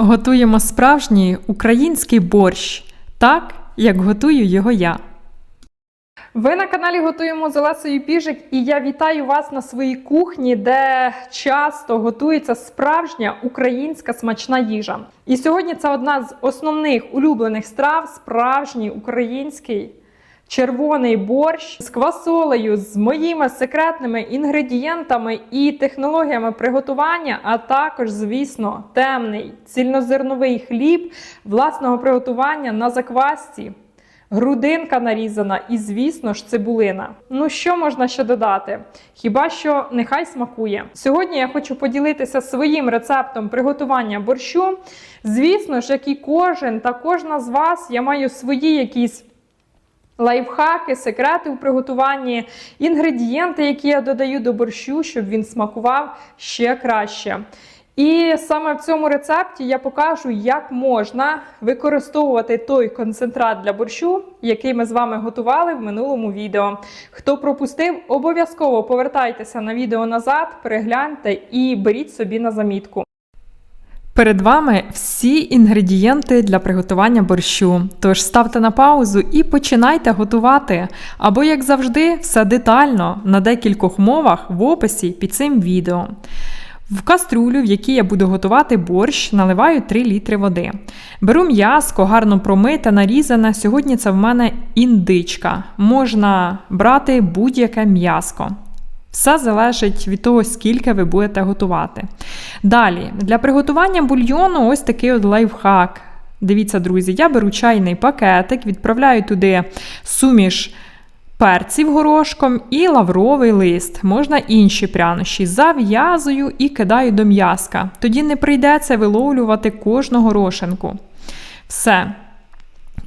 Готуємо справжній український борщ, так, як готую його я. Ви на каналі Готуємо з Олесою Піжик, і я вітаю вас на своїй кухні, де часто готується справжня українська смачна їжа. І сьогодні це одна з основних улюблених страв справжній український червоний борщ з квасолею, з моїми секретними інгредієнтами і технологіями приготування, а також, звісно, темний цільнозерновий хліб власного приготування на заквасці. Грудинка нарізана і, звісно ж, цибулина. Ну що можна ще додати? Хіба що нехай смакує. Сьогодні я хочу поділитися своїм рецептом приготування борщу. Звісно ж, як і кожен та кожна з вас, я маю свої якісь. Лайфхаки, секрети у приготуванні, інгредієнти, які я додаю до борщу, щоб він смакував ще краще. І саме в цьому рецепті я покажу, як можна використовувати той концентрат для борщу, який ми з вами готували в минулому відео. Хто пропустив, обов'язково повертайтеся на відео назад, перегляньте і беріть собі на замітку. Перед вами всі інгредієнти для приготування борщу. Тож ставте на паузу і починайте готувати. Або, як завжди, все детально на декількох мовах в описі під цим відео. В каструлю, в якій я буду готувати борщ, наливаю 3 літри води. Беру м'яско, гарно промите, нарізане. Сьогодні це в мене індичка. Можна брати будь-яке м'яско. Все залежить від того, скільки ви будете готувати. Далі, для приготування бульйону ось такий от лайфхак. Дивіться, друзі, я беру чайний пакетик, відправляю туди суміш перців горошком і лавровий лист. Можна інші прянощі. Зав'язую і кидаю до м'язка. Тоді не прийдеться виловлювати кожну горошинку. Все.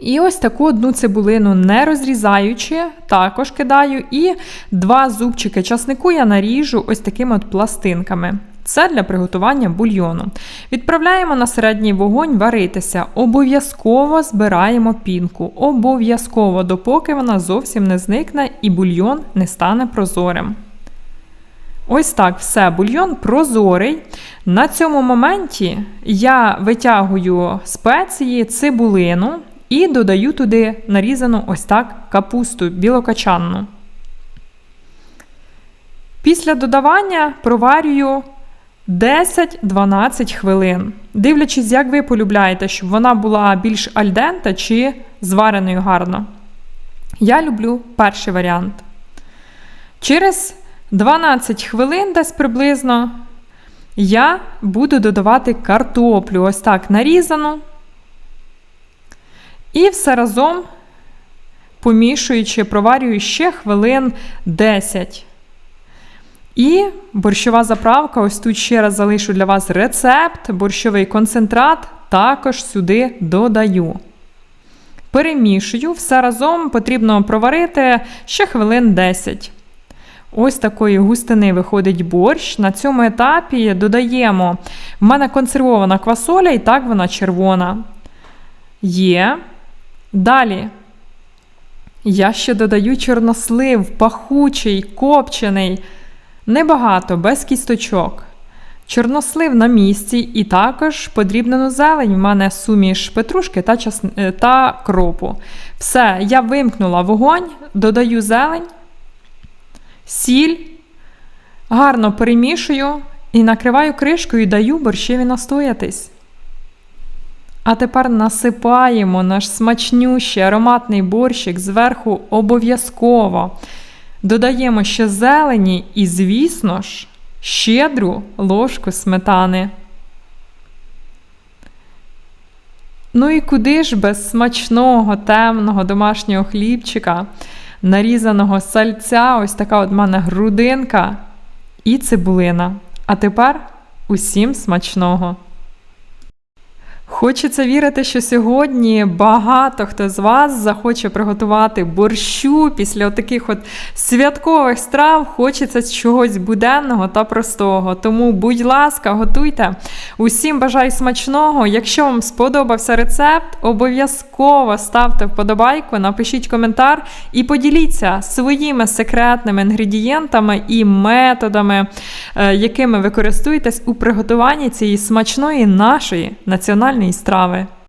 І ось таку одну цибулину, не розрізаючи, також кидаю. І два зубчики часнику я наріжу ось такими от пластинками. Це для приготування бульйону. Відправляємо на середній вогонь варитися. Обов'язково збираємо пінку. Обов'язково, допоки вона зовсім не зникне і бульйон не стане прозорим. Ось так, все, бульйон прозорий. На цьому моменті я витягую спеції, цибулину і додаю туди нарізану ось так капусту білокачанну. Після додавання проварюю 10-12 хвилин. Дивлячись, як ви полюбляєте, щоб вона була більш альдента чи звареною гарно. Я люблю перший варіант. Через 12 хвилин, десь приблизно, я буду додавати картоплю, ось так нарізану. І все разом, помішуючи, проварюю ще хвилин 10. І борщова заправка, ось тут ще раз залишу для вас рецепт, борщовий концентрат, також сюди додаю. Перемішую, все разом потрібно проварити ще хвилин 10. Ось такої густини виходить борщ. На цьому етапі додаємо. В мене консервована квасоля, і так вона червона. Є. Далі. Я ще додаю чорнослив, пахучий, копчений. Небагато, без кісточок. Чорнослив на місці, і також подрібнену зелень. В мене суміш петрушки та час... та кропу. Все, я вимкнула вогонь, додаю зелень, сіль, гарно перемішую і накриваю кришкою і даю борщеві настоятись. А тепер насипаємо наш смачнющий ароматний борщик зверху обов'язково. Додаємо ще зелені і, звісно ж, щедру ложку сметани. Ну і куди ж без смачного, темного домашнього хлібчика, нарізаного сальця, ось така от мене грудинка і цибулина. А тепер усім смачного! Хочеться вірити, що сьогодні багато хто з вас захоче приготувати борщу після таких от святкових страв. Хочеться чогось буденного та простого. Тому, будь ласка, готуйте. Усім бажаю смачного. Якщо вам сподобався рецепт, обов'язково ставте вподобайку, напишіть коментар і поділіться своїми секретними інгредієнтами і методами, е, якими ви користуєтесь у приготуванні цієї смачної нашої національної страви.